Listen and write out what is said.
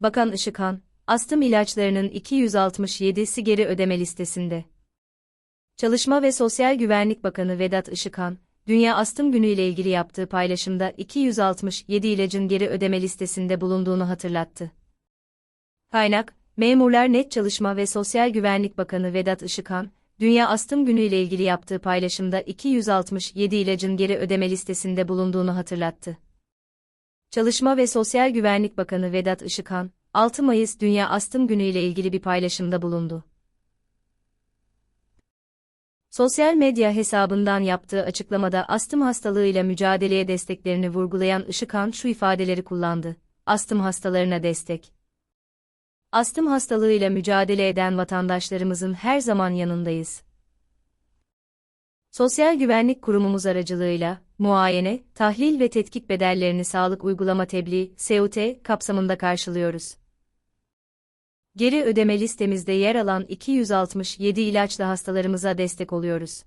Bakan Işıkhan, astım ilaçlarının 267'si geri ödeme listesinde. Çalışma ve Sosyal Güvenlik Bakanı Vedat Işıkhan, Dünya Astım Günü ile ilgili yaptığı paylaşımda 267 ilacın geri ödeme listesinde bulunduğunu hatırlattı. Kaynak, Memurlar Net Çalışma ve Sosyal Güvenlik Bakanı Vedat Işıkhan, Dünya Astım Günü ile ilgili yaptığı paylaşımda 267 ilacın geri ödeme listesinde bulunduğunu hatırlattı. Çalışma ve Sosyal Güvenlik Bakanı Vedat Işıkhan, 6 Mayıs Dünya Astım Günü ile ilgili bir paylaşımda bulundu. Sosyal medya hesabından yaptığı açıklamada astım hastalığıyla mücadeleye desteklerini vurgulayan Işıkhan şu ifadeleri kullandı. Astım hastalarına destek. Astım hastalığıyla mücadele eden vatandaşlarımızın her zaman yanındayız. Sosyal Güvenlik Kurumumuz aracılığıyla, muayene, tahlil ve tetkik bedellerini sağlık uygulama tebliğ, SUT, kapsamında karşılıyoruz. Geri ödeme listemizde yer alan 267 ilaçla hastalarımıza destek oluyoruz.